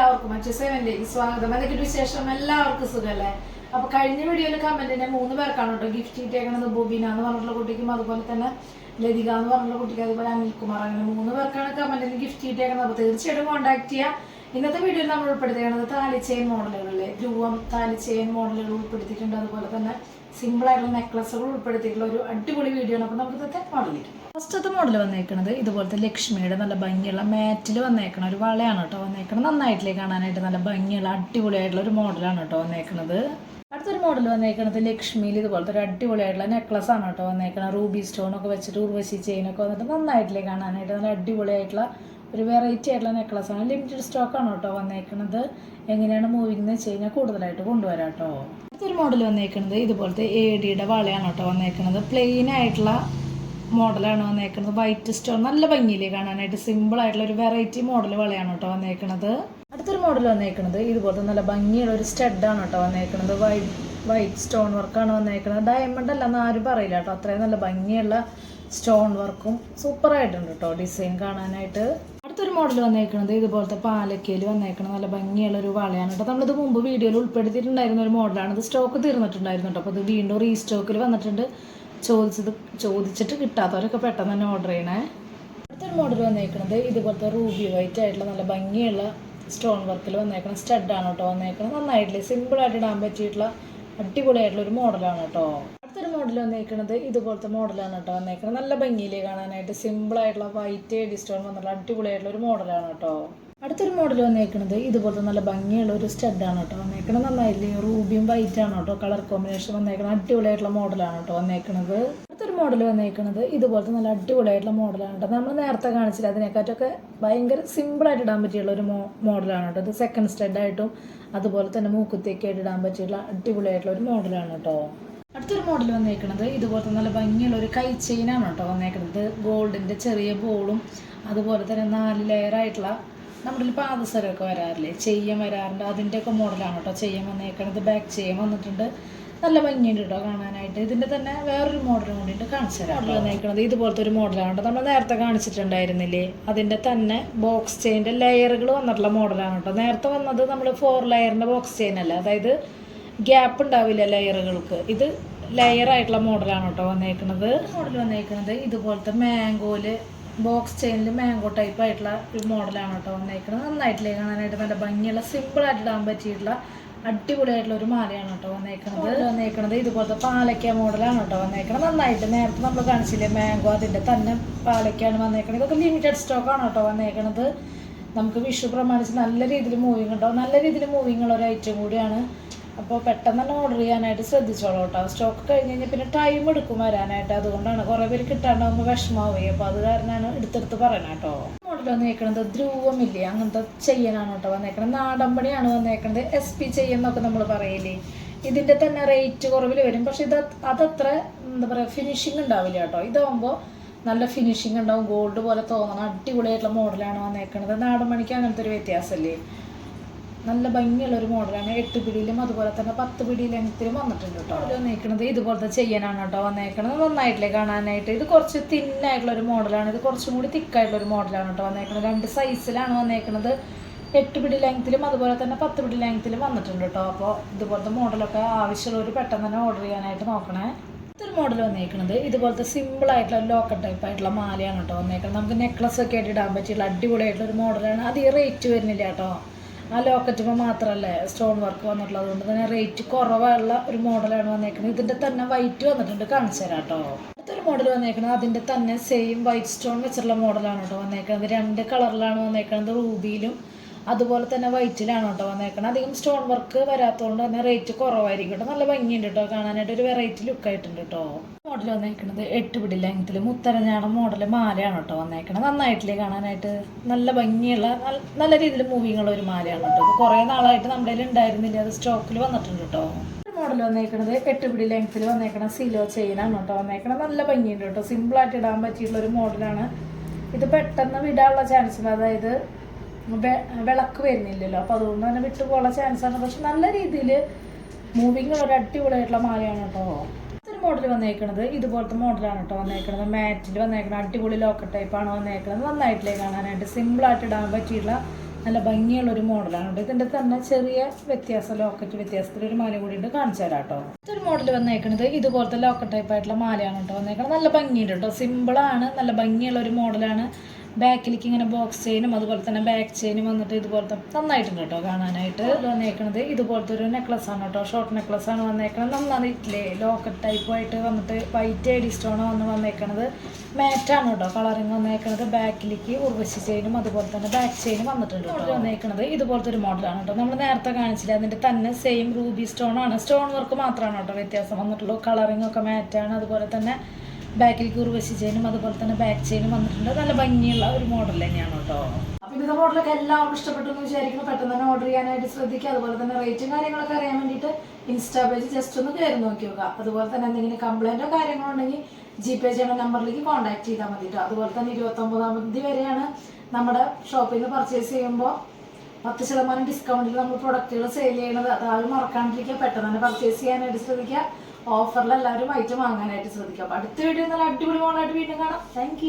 എല്ലാവർക്കും മറ്റു സേവനിലേക്ക് സ്വാഗതം. അതൊക്കെ വിശേഷം? എല്ലാവർക്കും സുഖമല്ലേ അപ്പൊ കഴിഞ്ഞ വീഡിയോയിൽ കമന്റിനെ മൂന്ന് പേർക്കാണ് കേട്ടോ ഗിഫ്റ്റ് ഇട്ടേക്കണത്. ബോബിന എന്ന് പറഞ്ഞിട്ടുള്ള കുട്ടിക്കും അതുപോലെ തന്നെ ലതിക എന്ന് പറഞ്ഞിട്ടുള്ള കുട്ടിക്ക് അതുപോലെ അനിൽകുമാർ. അങ്ങനെ മൂന്ന് പേർക്കാണ് കമന്റിന് ഗിഫ്റ്റ് ഇട്ടേക്കുന്നത് അപ്പൊ തീർച്ചയായിട്ടും കോൺടാക്ട് ചെയ്യാം. ഇന്നത്തെ വീഡിയോയിൽ നമ്മൾ ഉൾപ്പെടുത്തിയിരിക്കുന്നത് താലിച്ചെയിൻ മോഡലുകളിലെ. ധ്രുവം താലിച്ചെയിൻ മോഡലുകൾ ഉൾപ്പെടുത്തിയിട്ടുണ്ട്. അതുപോലെ തന്നെ സിമ്പിൾ ആയിട്ടുള്ള നെക്ലസുകൾ ഉൾപ്പെടുത്തിയിട്ടുള്ള ഒരു അടിപൊളി വീഡിയോ ആണ്. അപ്പോൾ നമുക്ക് മോഡൽ മോഡലിരിക്കും ഫസ്റ്റത്തെ മോഡൽ വന്നേക്കുന്നത് ഇതുപോലത്തെ ലക്ഷ്മിയുടെ നല്ല ഭംഗിയുള്ള മാറ്റിൽ വന്നേക്കണ ഒരു വളയാണ് കേട്ടോ വന്നേക്കണത്. നന്നായിട്ടില്ലേ കാണാനായിട്ട് നല്ല ഭംഗിയുള്ള അടിപൊളിയായിട്ടുള്ള ഒരു മോഡലാണ് കേട്ടോ വന്നേക്കണത്. അടുത്തൊരു മോഡൽ വന്നേക്കണത് ലക്ഷ്മിയിൽ ഇതുപോലത്തെ ഒരു അടിപൊളിയായിട്ടുള്ള നെക്ലസ് ആണ് കേട്ടോ വന്നേക്കണത്. റൂബി സ്റ്റോൺ ഒക്കെ വെച്ചിട്ട് ഉർവശി ചെയിനൊക്കെ വന്നിട്ട് നന്നായിട്ടില്ലേ കാണാനായിട്ട് നല്ല അടിപൊളിയായിട്ടുള്ള ഒരു വെറൈറ്റി ആയിട്ടുള്ള നെക്ലസ് ആണ്. ലിമിറ്റഡ് സ്റ്റോക്കാണ് കേട്ടോ വന്നേക്കുന്നത് എങ്ങനെയാണ് മൂവിങ് എന്ന് വെച്ച് കഴിഞ്ഞാൽ കൂടുതലായിട്ട് കൊണ്ടുവരാം കേട്ടോ. അടുത്തൊരു മോഡൽ വന്നേക്കുന്നത് ഇതുപോലത്തെ എ ഡിയുടെ വളയാണ് കേട്ടോ വന്നേക്കുന്നത് പ്ലെയിൻ ആയിട്ടുള്ള മോഡലാണ് വന്നേക്കുന്നത് വൈറ്റ് സ്റ്റോൺ നല്ല ഭംഗിയില്ലേ കാണാനായിട്ട്. സിമ്പിൾ ആയിട്ടുള്ള ഒരു വെറൈറ്റി മോഡൽ വളയാണ് കേട്ടോ വന്നേക്കുന്നത് അടുത്തൊരു മോഡൽ വന്നേക്കുന്നത് ഇതുപോലത്തെ നല്ല ഭംഗിയുള്ള ഒരു സ്റ്റഡാണ് കേട്ടോ വന്നേക്കുന്നത് വൈറ്റ് വൈറ്റ് സ്റ്റോൺ വർക്കാണ് വന്നേക്കുന്നത് ഡയമണ്ട് അല്ല എന്ന് ആരും പറയില്ല കേട്ടോ. അത്രയും നല്ല ഭംഗിയുള്ള സ്റ്റോൺ വർക്കും സൂപ്പറായിട്ടുണ്ട് കേട്ടോ ഡിസൈൻ കാണാനായിട്ട്. അടുത്തൊരു മോഡൽ വന്നേക്കുന്നത് ഇതുപോലത്തെ പാലക്കയിൽ വന്നേക്കണ നല്ല ഭംഗിയുള്ള ഒരു വളയാണ് കേട്ടോ നമ്മളിത് മുമ്പ് വീഡിയോയിൽ ഉൾപ്പെടുത്തിയിട്ടുണ്ടായിരുന്ന ഒരു മോഡലാണ് ഇത് സ്റ്റോക്ക് തീർന്നിട്ടുണ്ടായിരുന്നു കേട്ടോ അപ്പോൾ ഇത് വീണ്ടും റീസ്റ്റോക്കിൽ വന്നിട്ടുണ്ട്. ചോദിച്ചത് ചോദിച്ചിട്ട് കിട്ടാത്തവരൊക്കെ പെട്ടെന്ന് തന്നെ ഓർഡർ ചെയ്യണേ. അടുത്തൊരു മോഡൽ വന്നേക്കുന്നത് ഇതുപോലത്തെ റൂബി വൈറ്റ് ആയിട്ടുള്ള നല്ല ഭംഗിയുള്ള സ്റ്റോൺ വർക്കിൽ വന്നേക്കണം സ്റ്റഡാണ് കേട്ടോ വന്നേക്കണം നന്നായിട്ടില്ലേ? സിമ്പിളായിട്ട് ഇടാൻ പറ്റിയിട്ടുള്ള അടിപൊളിയായിട്ടുള്ള ഒരു മോഡലാണ് കേട്ടോ മോഡൽ വന്നേക്കുന്നത് ഇതുപോലത്തെ മോഡലാണ് കേട്ടോ വന്നേക്കുന്നത് നല്ല ഭംഗിയിൽ കാണാനായിട്ട് സിമ്പിളായിട്ടുള്ള വൈറ്റ് എഡി സ്റ്റോൺ വന്നുള്ള അടിപൊളിയായിട്ടുള്ള ഒരു മോഡലാണ് കേട്ടോ. അടുത്തൊരു മോഡൽ വന്നേക്കുന്നത് ഇതുപോലത്തെ നല്ല ഭംഗിയുള്ള ഒരു സ്റ്റഡാണ് കേട്ടോ വന്നേക്കുന്നത് നന്നായില്ലേ റൂബിയും വൈറ്റ് ആണ് കേട്ടോ. കളർ കോമ്പിനേഷൻ വന്നേക്കുന്നത് അടിപൊളിയായിട്ടുള്ള മോഡലാണ് കേട്ടോ വന്നേക്കുന്നത് അടുത്തൊരു മോഡൽ വന്നേക്കുന്നത് ഇതുപോലത്തെ നല്ല അടിപൊളിയായിട്ടുള്ള മോഡലാണ് കേട്ടോ. നമ്മൾ നേരത്തെ കാണിച്ചില്ല അതിനെക്കാട്ടൊക്കെ ഭയങ്കര സിമ്പിളായിട്ട് ഇടാൻ പറ്റിയുള്ള ഒരു മോ മോഡലാണ് കേട്ടോ. ഇത് സെക്കൻഡ് സ്റ്റഡായിട്ടും അതുപോലെ തന്നെ മൂക്കുത്തേക്കായിട്ട് ഇടാൻ പറ്റിയുള്ള അടിപൊളിയായിട്ടുള്ള ഒരു മോഡലാണ് കേട്ടോ. അടുത്തൊരു മോഡൽ വന്നേക്കുന്നത് ഇതുപോലത്തെ നല്ല ഭംഗിയുള്ള ഒരു കൈ ചെയിനാണ് കേട്ടോ വന്നേക്കുന്നത് ഗോൾഡിന്റെ ചെറിയ ബോളും അതുപോലെ തന്നെ നാല് ലെയറായിട്ടുള്ള നമ്മുടെ ഒരു പാദസരമൊക്കെ വരാറില്ലേ? ചെയ്യം വരാറുണ്ട്. അതിന്റെയൊക്കെ മോഡലാണ് കേട്ടോ ചെയ്യം വന്നേക്കണത്. ബാക്ക് ചെയ്യം വന്നിട്ടുണ്ട്. നല്ല ഭംഗിയുണ്ട് കേട്ടോ കാണാനായിട്ട്. ഇതിന്റെ തന്നെ വേറൊരു മോഡലും കൂടിയുണ്ട്. കാണിച്ചു തരാം മോഡൽ വന്നേക്കുന്നത് ഇതുപോലത്തെ ഒരു മോഡലാണ് കേട്ടോ. നമ്മൾ നേരത്തെ കാണിച്ചിട്ടുണ്ടായിരുന്നില്ലേ? അതിന്റെ തന്നെ ബോക്സ് ചെയിന്റെ ലെയറുകൾ വന്നിട്ടുള്ള മോഡലാണ് കേട്ടോ. നേരത്തെ വന്നത് നമ്മൾ ഫോർ ലെയറിന്റെ ബോക്സ് ചെയിൻ അല്ല? അതായത് ഗ്യാപ്പ് ഉണ്ടാവില്ല ലെയറുകൾക്ക്. ഇത് ലെയർ ആയിട്ടുള്ള മോഡലാണ് കേട്ടോ വന്നേക്കുന്നത് മോഡൽ വന്നേക്കുന്നത് ഇതുപോലത്തെ മാംഗോയിൽ ബോക്സ് ചെയിനിൽ മാംഗോ ടൈപ്പ് ആയിട്ടുള്ള ഒരു മോഡലാണ് കേട്ടോ വന്നേക്കുന്നത് നന്നായിട്ടില്ലേ കാണാനായിട്ട്? നല്ല ഭംഗിയുള്ള സിമ്പിൾ ആയിട്ട് ഇടാൻ പറ്റിയിട്ടുള്ള അടിപൊളിയായിട്ടുള്ള ഒരു മാലയാണ് കേട്ടോ വന്നേക്കുന്നത് വന്നേക്കുന്നത് ഇതുപോലത്തെ പാലക്ക മോഡലാണ് കേട്ടോ വന്നേക്കുന്നത് നന്നായിട്ട് നേരത്തെ നമ്മൾ കാണിച്ചില്ലേ മാംഗോ അതിന്റെ തന്നെ പാലക്കാണ് വന്നേക്കുന്നത് ഇതൊക്കെ ലിമിറ്റഡ് സ്റ്റോക്കാണ് കേട്ടോ വന്നേക്കുന്നത് നമുക്ക് വിഷു പ്രമാണിച്ച് നല്ല രീതിയിൽ മൂവിങ് ഉണ്ടാവും നല്ല രീതിയിൽ മൂവിങ് ഉള്ള ഒരു ഐറ്റം കൂടിയാണ് അപ്പോൾ പെട്ടെന്ന് തന്നെ ഓർഡർ ചെയ്യാനായിട്ട് ശ്രദ്ധിച്ചോളൂ കേട്ടോ സ്റ്റോക്ക് കഴിഞ്ഞ് കഴിഞ്ഞാൽ പിന്നെ ടൈം എടുക്കും വരാനായിട്ട്. അതുകൊണ്ടാണ് കുറേ പേര് കിട്ടാണ്ടാവുമ്പോൾ വിഷമാവുകയും. അപ്പോൾ അത് കാരണമാണ് എടുത്തെടുത്ത് പറയണം കേട്ടോ മോഡൽ വന്നേക്കണത് ധ്രുവമില്ലേ? അങ്ങനത്തെ ചെയ്യാനാണ് കേട്ടോ വന്നേക്കണത്. നാടമ്പണിയാണ് വന്നേക്കണത് എസ് പി ചെയ്യുന്നൊക്കെ നമ്മൾ പറയില്ലേ? ഇതിന്റെ തന്നെ റേറ്റ് കുറവിൽ വരും. പക്ഷെ ഇത് അതത്ര എന്താ പറയുക ഫിനിഷിംഗ് ഉണ്ടാവില്ല കേട്ടോ ഇതാവുമ്പോൾ നല്ല ഫിനിഷിംഗ് ഉണ്ടാവും. ഗോൾഡ് പോലെ തോന്നണം അടിപൊളിയായിട്ടുള്ള മോഡലാണ് വന്നേക്കണത്. നാടൻ അങ്ങനത്തെ ഒരു വ്യത്യാസമല്ലേ നല്ല ഭംഗിയുള്ള ഒരു മോഡലാണ്. എട്ട് പിടിയിലും അതുപോലെ തന്നെ പത്ത് പിടി ലെങ്ത്തിലും വന്നിട്ടുണ്ട് കേട്ടോ. ഇത് വന്നേക്കണത് ഇതുപോലത്തെ ചെയ്യാനാണ് കേട്ടോ വന്നേക്കണത്. നന്നായിട്ടില്ലേ കാണാനായിട്ട്. ഇത് കുറച്ച് തിന്നായിട്ടുള്ള ഒരു മോഡലാണ്. ഇത് കുറച്ചും കൂടി തിക്കായിട്ടുള്ള ഒരു മോഡലാണ് കേട്ടോ വന്നേക്കണത്. രണ്ട് സൈസിലാണ് വന്നേക്കണത്. എട്ട് പിടി ലെങ്ത്തിലും അതുപോലെ തന്നെ പത്ത് പിടി ലെങ്ത്തിലും വന്നിട്ടുണ്ട് കേട്ടോ. അപ്പോൾ ഇതുപോലത്തെ മോഡലൊക്കെ ആവശ്യമുള്ളവർ പെട്ടെന്ന് തന്നെ ഓർഡർ ചെയ്യാനായിട്ട് നോക്കണേ. ഇത്തൊരു മോഡൽ വന്നേക്കുന്നത് ഇതുപോലത്തെ സിമ്പിൾ ആയിട്ടുള്ള ലോക്കൽ ടൈപ്പ് ആയിട്ടുള്ള മാലയാണ് കേട്ടോ വന്നേക്കുന്നത് നമുക്ക് നെക്ലസ് ഒക്കെ ആയിട്ട് ഇടാൻ പറ്റിയുള്ള അടിപൊളിയായിട്ടുള്ള ഒരു മോഡലാണ് അധികം റേറ്റ് വരുന്നില്ല കേട്ടോ. ആ ലോക്കറ്റുമ്പോൾ മാത്രമല്ലേ സ്റ്റോൺ വർക്ക് വന്നിട്ടുള്ളത് അതുകൊണ്ട് തന്നെ റേറ്റ് കുറവുള്ള ഒരു മോഡലാണ് വന്നേക്കുന്നത് ഇതിന്റെ തന്നെ വൈറ്റ് വന്നിട്ടുണ്ട്. കാണിച്ചു തരാം കേട്ടോ അടുത്തൊരു മോഡൽ വന്നേക്കുന്നത് അതിന്റെ തന്നെ സെയിം വൈറ്റ് സ്റ്റോൺ വെച്ചിട്ടുള്ള മോഡലാണ് കേട്ടോ വന്നേക്കുന്നത് രണ്ട് കളറിലാണ് വന്നേക്കുന്നത് റൂബിയിലും അതുപോലെ തന്നെ വൈറ്റിലാണ് കേട്ടോ വന്നേക്കണം. അധികം സ്റ്റോൺ വർക്ക് വരാത്തതുകൊണ്ട് തന്നെ റേറ്റ് കുറവായിരിക്കും കേട്ടോ. നല്ല ഭംഗിയുണ്ട് കേട്ടോ കാണാനായിട്ട്. ഒരു വെറൈറ്റി ലുക്ക് ആയിട്ടുണ്ട് കേട്ടോ. മോഡൽ വന്നേക്കുന്നത് എട്ട് പിടി ലെങ്ത്തിൽ മുത്തരഞ്ഞാടൻ മോഡൽ മാലയാണ് കേട്ടോ വന്നേക്കണത് നന്നായിട്ടില്ലേ കാണാനായിട്ട്? നല്ല ഭംഗിയുള്ള നല്ല- രീതിയിൽ മൂവിങ് ഉള്ള ഒരു മാലയാണ് കേട്ടോ. ഇത് കുറേ നാളായിട്ട് നമ്മുടെ കയ്യിൽ ഉണ്ടായിരുന്നില്ല. അത് സ്റ്റോക്കിൽ വന്നിട്ടുണ്ട് കേട്ടോ. മോഡൽ വന്നേക്കണത് എട്ട് പിടി ലെങ്ത്തിൽ വന്നേക്കണ സിലോ ചെയിനാണ് കേട്ടോ വന്നേക്കണത് നല്ല ഭംഗിയുണ്ട് കേട്ടോ. സിമ്പിളായിട്ട് ഇടാൻ പറ്റിയിട്ടുള്ള ഒരു മോഡലാണ് ഇത് പെട്ടെന്ന് വിടാനുള്ള ചാൻസ് ഉണ്ട്. അതായത് വിളക്ക് വരുന്നില്ലല്ലോ. അപ്പോൾ അതുകൊണ്ട് തന്നെ വിട്ടു പോകാനുള്ള ചാൻസ് ആണ്. പക്ഷെ നല്ല രീതിയിൽ മൂവിങ് ഒരു അടിപൊളിയായിട്ടുള്ള മാലയാണ് കേട്ടോ. ഒരു മോഡൽ വന്നേക്കണത്. ഇതുപോലത്തെ മോഡലാണ് കേട്ടോ വന്നേക്കണത്. മാറ്റിൽ വന്നേക്കണ അടിപൊളി ലോക്കൽ ടൈപ്പാണ് വന്നേക്കണത്. നന്നായിട്ടില്ലേ കാണാനായിട്ട്. സിമ്പിളായിട്ട് ഇടാൻ പറ്റിയിട്ടുള്ള നല്ല ഭംഗിയുള്ള ഒരു മോഡലാണ് കേട്ടോ. ഇതിന്റെ തന്നെ ചെറിയ വ്യത്യാസം ലോക്കറ്റ് വ്യത്യാസത്തിൽ ഒരു മാല കൂടി ഉണ്ട്. കാണിച്ചു തരാം കേട്ടോ. ഇതൊരു മോഡൽ വന്നേക്കണത്. ഇതുപോലത്തെ ലോക്കറ്റ് ടൈപ്പ് ആയിട്ടുള്ള മാലയാണ് കേട്ടോ വന്നേക്കണത്. നല്ല ഭംഗിയുണ്ട് കേട്ടോ. സിമ്പിളാണ് നല്ല ഭംഗിയുള്ള ഒരു മോഡലാണ് ബാക്കിലേക്ക് ഇങ്ങനെ ബോക്സ് ചെയിനും അതുപോലെ തന്നെ ബാക്ക് ചെയിനും വന്നിട്ട് ഇതുപോലത്തെ നന്നായിട്ടുണ്ട് കേട്ടോ കാണാനായിട്ട്. വന്നേക്കണത് ഇതുപോലത്തെ ഒരു നെക്ലസ് ആണ് കേട്ടോ. ഷോർട്ട് നെക്ലസ് ആണ് വന്നേക്കണത്. നന്നായിട്ടില്ലേ ലോക്കറ്റ് ടൈപ്പ് ആയിട്ട് വന്നിട്ട് വൈറ്റ് ഐഡി സ്റ്റോണോ വന്ന് വന്നേക്കണത്. മാറ്റാണ് കേട്ടോ കളറിങ് വന്നേക്കണത്. ബാക്കിലേക്ക് ഉർവശി ചെയിനും അതുപോലെ തന്നെ ബാക്ക് ചെയിനും വന്നിട്ടുണ്ട് കേട്ടോ. വന്നേക്കണത് ഇതുപോലത്തെ ഒരു മോഡലാണ് കേട്ടോ. നമ്മൾ നേരത്തെ കാണിച്ചില്ല അതിന്റെ തന്നെ സെയിം റൂബി സ്റ്റോൺ ആണ്. സ്റ്റോൺ വർക്ക് മാത്രമാണ് കേട്ടോ വ്യത്യാസം വന്നിട്ടുള്ളൂ. കളറിങ് ഒക്കെ മാറ്റാണ് അതുപോലെ തന്നെ ബാക്കിലേക്ക് ഉർവശി ചെയിനും അതുപോലെ തന്നെ ബാക്ക് ചെയിനും വന്നിട്ടുണ്ട്. നല്ല ഭംഗിയുള്ള ഒരു മോഡൽ തന്നെയാണ് കേട്ടോ. അപ്പൊ ഇന്നത്തെ മോഡലൊക്കെ എല്ലാവർക്കും ഇഷ്ടപ്പെട്ടു എന്ന് വിചാരിക്കുന്നു. പെട്ടെന്ന് തന്നെ ഓർഡർ ചെയ്യാനായിട്ട് ശ്രദ്ധിക്കുക. അതുപോലെ തന്നെ റേറ്റും കാര്യങ്ങളൊക്കെ അറിയാൻ വേണ്ടിയിട്ട് ഇൻസ്റ്റാ പേജ് ജസ്റ്റ് ഒന്ന് കയറി നോക്കി നോക്കുക. അതുപോലെ തന്നെ എന്തെങ്കിലും കംപ്ലൈന്റോ കാര്യങ്ങളോ ഉണ്ടെങ്കിൽ ജി പേ ചെയ്യുന്ന നമ്പറിലേക്ക് കോൺടാക്ട് ചെയ്താൽ മതി കേട്ടോ. അതുപോലെ തന്നെ ഇരുപത്തൊമ്പതാം തീയതി വരെയാണ് നമ്മുടെ ഷോപ്പിൽ നിന്ന് പർച്ചേസ് ചെയ്യുമ്പോൾ പത്ത് ശതമാനം ഡിസ്കൗണ്ടിൽ നമ്മൾ പ്രൊഡക്റ്റുകൾ സെയിൽ ചെയ്യണത്. അത് ആരും മറക്കാണ്ടിരിക്കുക. പെട്ടെന്ന് തന്നെ പർച്ചേസ് ചെയ്യാനായിട്ട് ശ്രദ്ധിക്കുക. ഓഫറിൽ എല്ലാവരും ഐറ്റം വാങ്ങാനായിട്ട് ശ്രദ്ധിക്കാം അടുത്ത വീഡിയോ നല്ല അടിപൊളി മോളായിട്ട് വീണ്ടും കാണാം. താങ്ക്